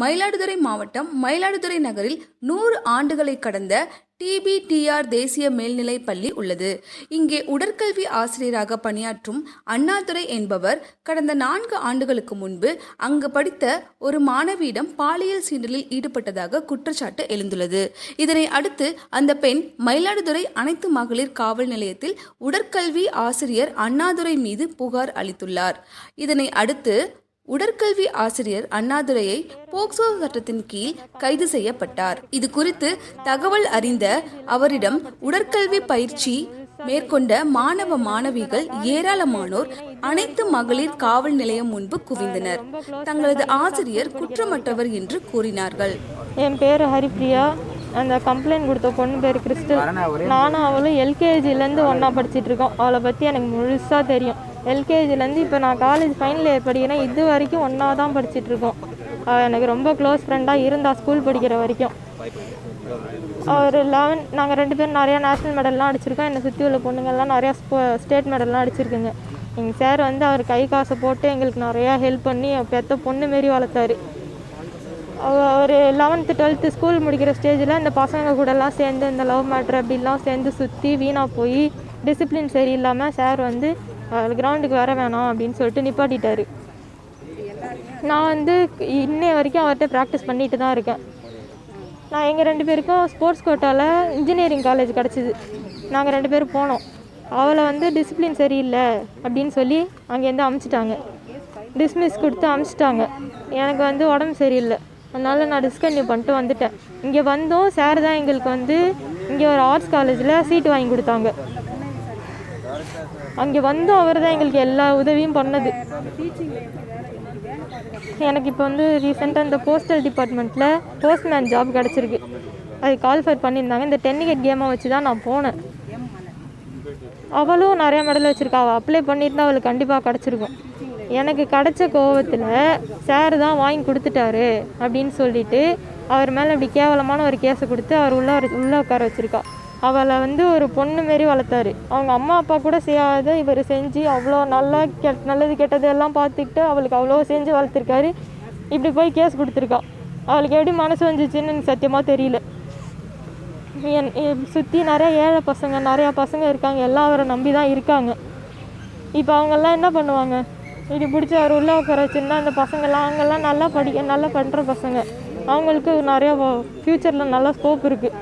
மயிலாடுதுறை மாவட்டம் மயிலாடுதுறை நகரில் நூறு ஆண்டுகளை கடந்த டிபிடிஆர் தேசிய மேல்நிலைப் பள்ளி உள்ளது. இங்கே உடற்கல்வி ஆசிரியராக பணியாற்றும் அண்ணாதுரை என்பவர் கடந்த நான்கு ஆண்டுகளுக்கு முன்பு அங்கு படித்த ஒரு மாணவியிடம் பாலியல் சீண்டலில் ஈடுபட்டதாக குற்றச்சாட்டு எழுந்துள்ளது. இதனை அடுத்து அந்த பெண் மயிலாடுதுறை அனைத்து மகளிர் காவல் நிலையத்தில் உடற்கல்வி ஆசிரியர் அண்ணாதுரை மீது புகார் அளித்துள்ளார். இதனை அடுத்து உடற்கல்வி ஆசிரியர் அண்ணாதுரையை போக்சோ சட்டத்தின் கீழ் கைது செய்யப்பட்டார். இது குறித்து தகவல் அறிந்த அவரிடம் உடற்கல்வி பயிற்சி மேற்கொண்ட மாணவ மாணவிகள் ஏராளமானோர் அனைத்து மகளிர் காவல் நிலையம் முன்பு குவிந்தனர். தங்களது ஆசிரியர் குற்றமற்றவர் என்று கூறினார்கள். என் பேர் ஹரிப்ரியா. அந்த கம்ப்ளைண்ட் கொடுத்த பொண்ணு பேர் கிறிஸ்டல். நானும் அவளும் எல்கேஜிலேருந்து ஒன்றா படிச்சுட்டு இருக்கோம். அவளை பற்றி எனக்கு முழுசாக தெரியும். எல்கேஜிலேருந்து இப்போ நான் காலேஜ் ஃபைனல் இயர் படிக்கிறேன். இது வரைக்கும் ஒன்றா தான் படிச்சிட்டு இருக்கோம். அவள் எனக்கு ரொம்ப க்ளோஸ் ஃப்ரெண்டாக இருந்தா ஸ்கூல் படிக்கிற வரைக்கும். அவர் லெவன் நாங்கள் ரெண்டு பேரும் நிறையா நேஷ்னல் மெடல்லாம் அடிச்சிருக்கோம். என்னை சுற்றி உள்ள பொண்ணுங்கள்லாம் நிறையா ஸ்போ ஸ்டேட் மெடல்லாம் அடிச்சிருக்குங்க. எங்கள் சார் வந்து அவர் கை காசை போட்டு எங்களுக்கு நிறையா ஹெல்ப் பண்ணி பெத்த பொண்ணு மாரி வளர்த்தாரு. அவர் லெவன்த்து டுவெல்த்து ஸ்கூல் முடிக்கிற ஸ்டேஜில் இந்த பசங்க கூடலாம் சேர்ந்து இந்த லவ் மேட்ரு அப்படிலாம் சேர்ந்து சுற்றி வீணாக போய் டிசிப்ளின் சரியில்லாமல் சார் வந்து கிரவுண்டுக்கு வர வேணாம் அப்படின்னு சொல்லிட்டு நிப்பாட்டிட்டாரு. நான் வந்து இன்னை வரைக்கும் அவர்கிட்ட ப்ராக்டிஸ் பண்ணிட்டு தான் இருக்கேன். நான் எங்கள் ரெண்டு பேருக்கும் ஸ்போர்ட்ஸ் கோட்டாவில் இன்ஜினியரிங் காலேஜ் கிடச்சிது. நாங்கள் ரெண்டு பேரும் போனோம். அவளை வந்து டிசிப்ளின் சரியில்லை அப்படின்னு சொல்லி அங்கேருந்து அமுச்சிட்டாங்க. டிஸ்மிஸ் கொடுத்து அமுச்சிட்டாங்க. எனக்கு வந்து உடம்பு சரியில்லை. அதனால் நான் டிஸ்கன்யூ பண்ணிட்டு வந்துட்டேன். இங்கே வந்தோம் சார் தான் எங்களுக்கு வந்து இங்கே ஒரு ஆர்ட்ஸ் காலேஜில் சீட்டு வாங்கி கொடுத்தாங்க. அங்கே வந்தும் அவர் தான் எங்களுக்கு எல்லா உதவியும் பண்ணது. எனக்கு இப்போ வந்து ரீசெண்டாக இந்த போஸ்டல் டிபார்ட்மெண்ட்டில் போஸ்ட்மேன் ஜாப் கிடச்சிருக்கு. அது கால்ஃபர் பண்ணியிருந்தாங்க. இந்த டென்னிகேட் கேமை வச்சு தான் நான் போனேன். அவளும் நிறையா மெடல் வச்சுருக்கா. அவள் அப்ளை பண்ணியிருந்தா அவளுக்கு கண்டிப்பாக கிடச்சிருக்கும். எனக்கு கிடைச்ச கோவத்தில் சார் தான் வாங்கி கொடுத்துட்டாரு அப்படின்னு சொல்லிட்டு அவர் மேலே இப்படி கேவலமான ஒரு கேஸை கொடுத்து அவர் உள்ள உள்ளே உட்கார வச்சுருக்கா. அவளை வந்து ஒரு பொண்ணு மாரி வளர்த்தாரு. அவங்க அம்மா அப்பா கூட செய்யாத இவர் செஞ்சு அவ்வளோ நல்லா கெட் நல்லது கெட்டது எல்லாம் பார்த்துக்கிட்டு அவளுக்கு அவ்வளோ செஞ்சு வளர்த்துருக்காரு. இப்படி போய் கேஸ் கொடுத்துருக்கா அவளுக்கு எப்படி மனசு வந்துச்சுன்னு எனக்கு சத்தியமாக தெரியல. என் சுற்றி நிறைய ஏழை பசங்க நிறையா பசங்க இருக்காங்க. எல்லாம் அவரை நம்பி தான் இருக்காங்க. இப்போ அவங்கெல்லாம் என்ன பண்ணுவாங்க? இப்படி பிடிச்சி அவர் உள்ளே உட்கார வச்சுருந்தா அந்த பசங்கள்லாம் அவங்கெல்லாம் நல்லா படிக்க நல்லா பண்ணுற பசங்க. அவங்களுக்கு நிறையா ஃப்யூச்சரில் நல்லா ஸ்கோப் இருக்குது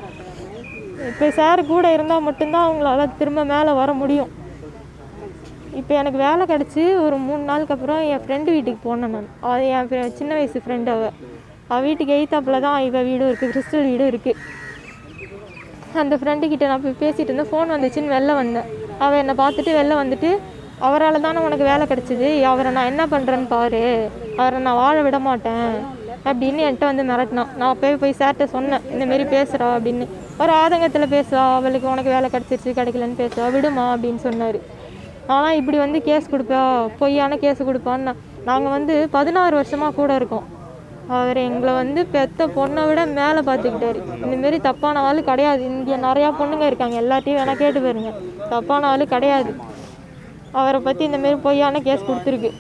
இப்போ சார் கூட இருந்தால் மட்டும்தான் அவங்களால திரும்ப மேலே வர முடியும். இப்போ எனக்கு வேலை கிடச்சி ஒரு மூணு நாளுக்கு அப்புறம் என் ஃப்ரெண்டு வீட்டுக்கு போனேன் நான். அது என் சின்ன வயசு ஃப்ரெண்டு அவள் அவள் வீட்டுக்கு எய்த்தாப்பில் தான் இவள் வீடும் இருக்குது கிறிஸ்டல் வீடும் இருக்குது அந்த ஃப்ரெண்டுக்கிட்ட நான் போய் பேசிகிட்டு இருந்தேன். ஃபோன் வந்துச்சுன்னு வெளில வந்தேன். அவள் என்னை பார்த்துட்டு வெளில வந்துட்டு அவரால் தானே உனக்கு வேலை கிடச்சிது? அவரை நான் என்ன பண்ணுறேன்னு பாரு. அவரை நான் வாழ விட மாட்டேன். அப்படின்னு என்கிட்ட வந்து மிரட்டினான். நான் போய் போய் சார்கிட்ட சொன்னேன். இந்தமாரி பேசுகிறா அப்படின்னு. ஒரு ஆதங்கத்தில் பேசுவா அவளுக்கு உனக்கு வேலை கிடச்சிருச்சு கிடைக்கலன்னு பேசுவா விடுமா அப்படின்னு சொன்னார். ஆனால் இப்படி வந்து கேஸ் கொடுப்பா. பொய்யான கேஸ் கொடுப்பான்னு நாங்கள் வந்து பதினாறு வருஷமாக கூட இருக்கோம். அவர் எங்களை வந்து பெத்த பொண்ணை விட மேலே பார்த்துக்கிட்டாரு இந்தமாரி தப்பான ஆள் கிடையாது. இங்கே நிறையா பொண்ணுங்க இருக்காங்க. எல்லாத்தையும் வேணால் கேட்டு பாருங்க. தப்பான ஆள் கிடையாது. அவரை பற்றி இந்தமாரி பொய்யான கேஸ் கொடுத்துருக்கு.